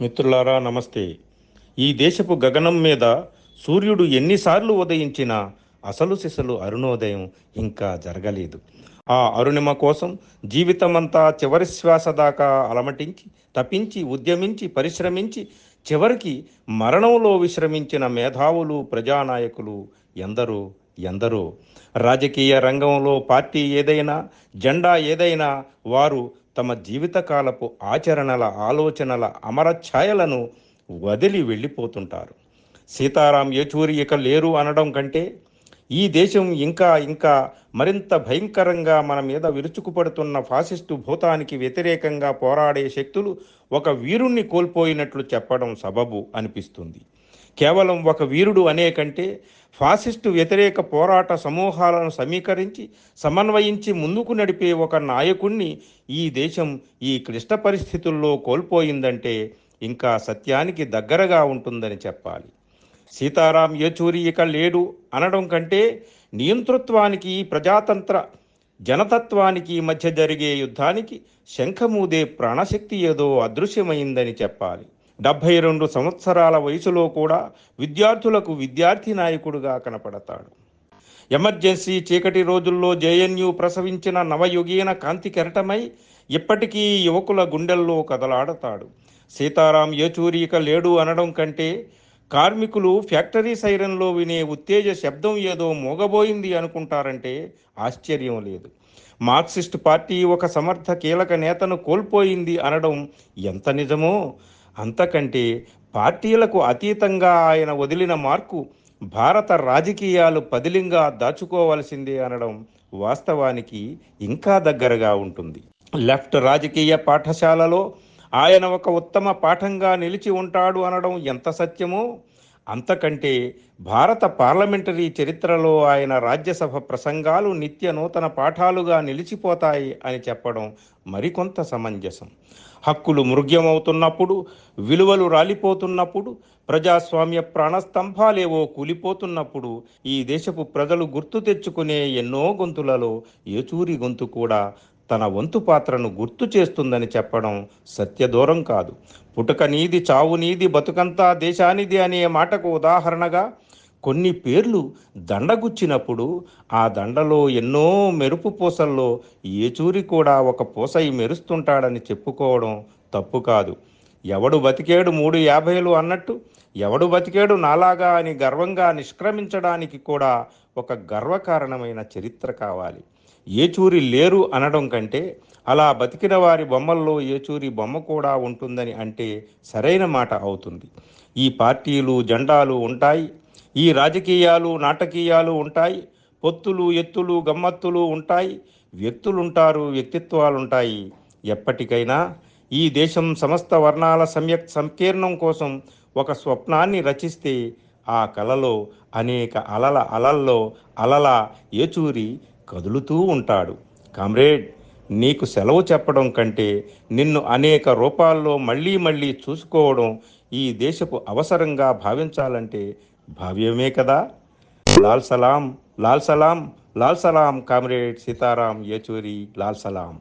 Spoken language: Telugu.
మిత్రులారా నమస్తే. ఈ దేశపు గగనం మీద సూర్యుడు ఎన్నిసార్లు ఉదయించినా అసలు సిసలు అరుణోదయం ఇంకా జరగలేదు. ఆ అరుణిమ కోసం జీవితమంతా చివరి శ్వాస దాకా అలమటించి తపించి ఉద్యమించి పరిశ్రమించి చివరికి మరణంలో విశ్రమించిన మేధావులు ప్రజానాయకులు ఎందరో ఎందరో. రాజకీయ రంగంలో పార్టీ ఏదైనా జెండా ఏదైనా వారు తమ జీవితకాలపు ఆచరణల ఆలోచనల అమరఛాయలను వదిలి వెళ్ళిపోతుంటారు. సీతారాం ఏచూరి ఇక లేరు అనడం కంటే ఈ దేశం ఇంకా ఇంకా మరింత భయంకరంగా మన మీద విరుచుకుపడుతున్న ఫాసిస్టు భూతానికి వ్యతిరేకంగా పోరాడే శక్తులు ఒక వీరుణ్ణి కోల్పోయినట్లు చెప్పడం సబబు అనిపిస్తుంది. కేవలం ఒక వీరుడు అనే కంటే ఫాసిస్టు వ్యతిరేక పోరాట సమూహాలను సమీకరించి సమన్వయించి ముందుకు నడిపే ఒక నాయకుణ్ణి ఈ దేశం ఈ క్లిష్ట పరిస్థితుల్లో కోల్పోయిందంటే ఇంకా సత్యానికి దగ్గరగా ఉంటుందని చెప్పాలి. సీతారాం ఏచూరి ఇక లేడు అనడం కంటే నియంతృత్వానికి ప్రజాతంత్ర జనతత్వానికి మధ్య జరిగే యుద్ధానికి శంఖమూదే ప్రాణశక్తి ఏదో అదృశ్యమైందని చెప్పాలి. డెబ్భై రెండు సంవత్సరాల వయసులో కూడా విద్యార్థులకు విద్యార్థి నాయకుడుగా కనపడతాడు. ఎమర్జెన్సీ చీకటి రోజుల్లో జేఎన్యు ప్రసవించిన నవయుగీన కాంతి కెరటమై ఇప్పటికీ యువకుల గుండెల్లో కదలాడతాడు. సీతారాం ఏచూరిక లేడు అనడం కంటే కార్మికులు ఫ్యాక్టరీ సైరన్లో వినే ఉత్తేజ శబ్దం ఏదో మోగబోయింది అనుకుంటారంటే ఆశ్చర్యం లేదు. మార్క్సిస్ట్ పార్టీ ఒక సమర్థ కీలక నేతను కోల్పోయింది అనడం ఎంత నిజమో? అంతకంటే పార్టీలకు అతీతంగా ఆయన వదిలిన మార్కు భారత రాజకీయాలు పదిలింగా దాచుకోవాల్సిందే అనడం వాస్తవానికి ఇంకా దగ్గరగా ఉంటుంది. లెఫ్ట్ రాజకీయ పాఠశాలలో ఆయన ఒక ఉత్తమ పాఠంగా నిలిచి ఉంటాడు అనడం ఎంత సత్యమో అంతకంటే భారత పార్లమెంటరీ చరిత్రలో ఆయన రాజ్యసభ ప్రసంగాలు నిత్య నూతన పాఠాలుగా నిలిచిపోతాయి అని చెప్పడం మరికొంత సమంజసం. హక్కులు మృగ్యమవుతున్నప్పుడు విలువలు రాలిపోతున్నప్పుడు ప్రజాస్వామ్య ప్రాణస్తంభాలేవో కూలిపోతున్నప్పుడు ఈ దేశపు ప్రజలు గుర్తు తెచ్చుకునే ఎన్నో గొంతులలో ఏచూరి గొంతు కూడా తన వంతు పాత్రను గుర్తు చేస్తుందని చెప్పడం సత్యదూరం కాదు. పుటక నీది చావు నీది బతుకంతా దేశానిది అనే మాటకు ఉదాహరణగా కొన్ని పేర్లు దండగుచ్చినప్పుడు ఆ దండలో ఎన్నో మెరుపు పూసల్లో ఏచూరి కూడా ఒక పూసై మెరుస్తుంటాడని చెప్పుకోవడం తప్పు కాదు. ఎవడు బతికేడు మూడు యాభైలు అన్నట్టు ఎవడు బతికేడు నాలాగా అని గర్వంగా నిష్క్రమించడానికి కూడా ఒక గర్వకారణమైన చరిత్ర కావాలి. ఏచూరి లేరు అనడం కంటే అలా బతికిన వారి బొమ్మల్లో ఏచూరి బొమ్మ కూడా ఉంటుందని అంటే సరైన మాట అవుతుంది. ఈ పార్టీలు జెండాలు ఉంటాయి. ఈ రాజకీయాలు నాటకీయాలు ఉంటాయి. పొత్తులు ఎత్తులు గమ్మత్తులు ఉంటాయి. వ్యక్తులుంటారు వ్యక్తిత్వాలుంటాయి. ఎప్పటికైనా ఈ దేశం సమస్త వర్ణాల సమ్యక్ సంకీర్ణం కోసం ఒక స్వప్నాన్ని రచిస్తే ఆ కలలో అనేక అలల అలల్లో అలల ఏచూరి కదులుతూ ఉంటాడు. కామ్రేడ్ నీకు సెలవు చెప్పడం కంటే నిన్ను అనేక రూపాల్లో మళ్ళీ మళ్ళీ చూసుకోవడం ఈ దేశపు అవసరంగా భావించాలంటే భావ్యమే కదా? లాల్ సలాం లాల్ సలాం లాల్ సలాం కామ్రేడ్ సీతారాం ఏచూరి లాల్ సలాం.